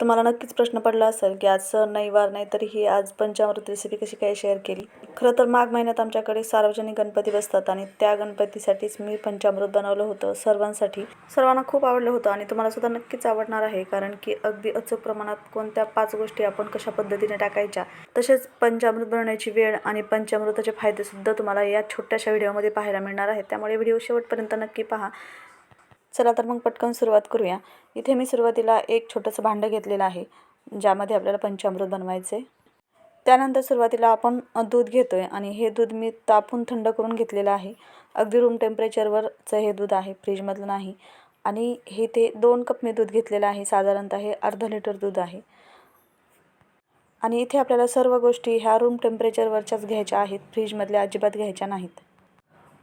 तुम्हाला नक्कीच प्रश्न पडला असेल की आज सण नाही वार नाही तरीही आज पंचामृत रेसिपी कशी काय शेअर केली? खरं तर माघ महिन्यात आमच्याकडे सार्वजनिक गणपती बसतात आणि त्या गणपतीसाठीच मी पंचामृत बनवलं होतं सर्वांसाठी. सर्वांना खूप आवडलं होतं आणि तुम्हाला सुद्धा नक्कीच आवडणार आहे कारण की अगदी अचूक प्रमाणात कोणत्या पाच गोष्टी आपण कशा पद्धतीने टाकायच्या तसेच पंचामृत बनवण्याची वेळ आणि पंचामृताचे फायदेसुद्धा तुम्हाला या छोट्याशा व्हिडिओमध्ये पाहायला मिळणार आहेत. त्यामुळे व्हिडिओ शेवटपर्यंत नक्की पहा. चला तर मग पटकन सुरुवात करूया. इथे मी सुरुवातीला एक छोटंसं भांडं घेतलेलं आहे ज्यामध्ये आपल्याला पंचामृत बनवायचे त्यानंतर सुरुवातीला आपण दूध घेतो आहे आणि हे दूध मी तापून थंड करून घेतलेलं आहे. अगदी रूम टेम्परेचरवरचं हे दूध आहे फ्रीजमधलं नाही. आणि हे ते दोन कप मी दूध घेतलेलं आहे साधारणतः हे अर्धा लिटर दूध आहे. आणि इथे आपल्याला सर्व गोष्टी ह्या रूम टेम्परेचरवरच्याच घ्यायच्या आहेत फ्रीजमधल्या अजिबात घ्यायच्या नाहीत.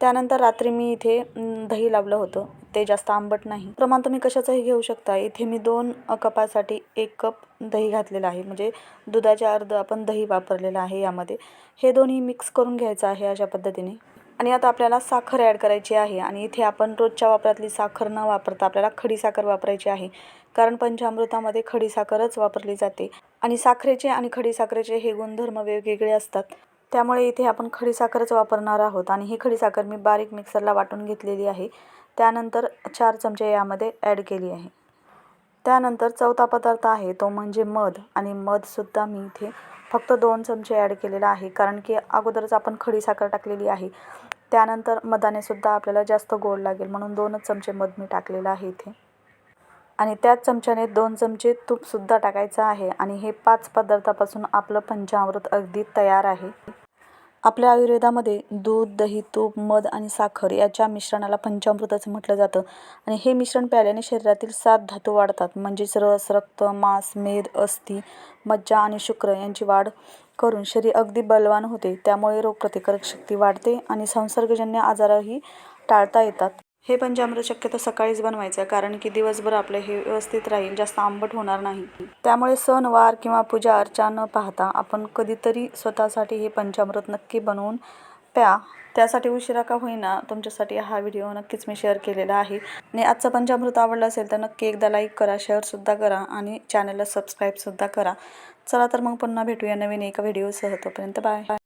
त्यानंतर रात्री मी इथे दही लावलं होतं. ते जास्त आंबट नाही. प्रमाण तुम्ही कशाचंही घेऊ शकता. इथे मी दोन कपासाठी एक कप दही घातलेलं आहे. म्हणजे दुधाच्या अर्ध आपण दही वापरलेलं आहे यामध्ये. हे दोन्ही मिक्स करून घ्यायचं आहे अशा पद्धतीने. आणि आता आपल्याला साखर ॲड करायची आहे. आणि इथे आपण रोजच्या वापरातली साखर न वापरता आपल्याला खडी साखर वापरायची आहे. कारण पंचामृतामध्ये खडी साखरच वापरली जाते. आणि साखरेचे आणि खडी साखरेचे हे गुणधर्म वेगवेगळे असतात. त्यामुळे इथे आपण खडी साखरच वापरणार आहोत. आणि ही खडी साखर मी बारीक मिक्सरला वाटून घेतलेली आहे. त्यानंतर चार चमचे यामध्ये ॲड केली आहे. त्यानंतर चौथा पदार्थ आहे तो म्हणजे मध. आणि मधसुद्धा मी इथे फक्त दोन चमचे ॲड केलेला आहे कारण की अगोदरच आपण खडी साखर टाकलेली आहे. त्यानंतर मधाने सुद्धा आपल्याला जास्त गोड लागेल म्हणून दोनच चमचे मध मी टाकलेलं आहे इथे. आणि त्याच चमच्याने दोन चमचे तूपसुद्धा टाकायचं आहे. आणि हे पाच पदार्थापासून आपलं पंचामृत अगदी तयार आहे. आपल्या आयुर्वेदामध्ये दूध दही तूप मध आणि साखर याच्या मिश्रणाला पंचामृत असं म्हटलं जातं. आणि हे मिश्रण प्यायल्याने शरीरातील सात धातू वाढतात. म्हणजेच रस रक्त मांस मेद अस्थि मज्जा आणि शुक्र यांची वाढ करून शरीर अगदी बलवान होते. त्यामुळे रोगप्रतिकारक शक्ती वाढते आणि संसर्गजन्य आजारही टाळता येतात. हे पंचामृत शक्यतो सकाळीच बनवायचं आहे कारण की दिवसभर आपलं हे व्यवस्थित राहील जास्त आंबट होणार नाही. त्यामुळे सण वार किंवा पूजा अर्चा न पाहता आपण कधीतरी स्वतःसाठी हे पंचामृत नक्की बनवून प्या. त्यासाठी उशिरा का होईना तुमच्यासाठी हा व्हिडिओ नक्कीच मी शेअर केलेला आहे. आणि आजचं पंचामृत आवडलं असेल तर नक्की एकदा लाईक करा शेअरसुद्धा करा आणि चॅनलला सबस्क्राईबसुद्धा करा. चला तर मग पुन्हा भेटूया नवीन एका व्हिडिओसह. तोपर्यंत बाय.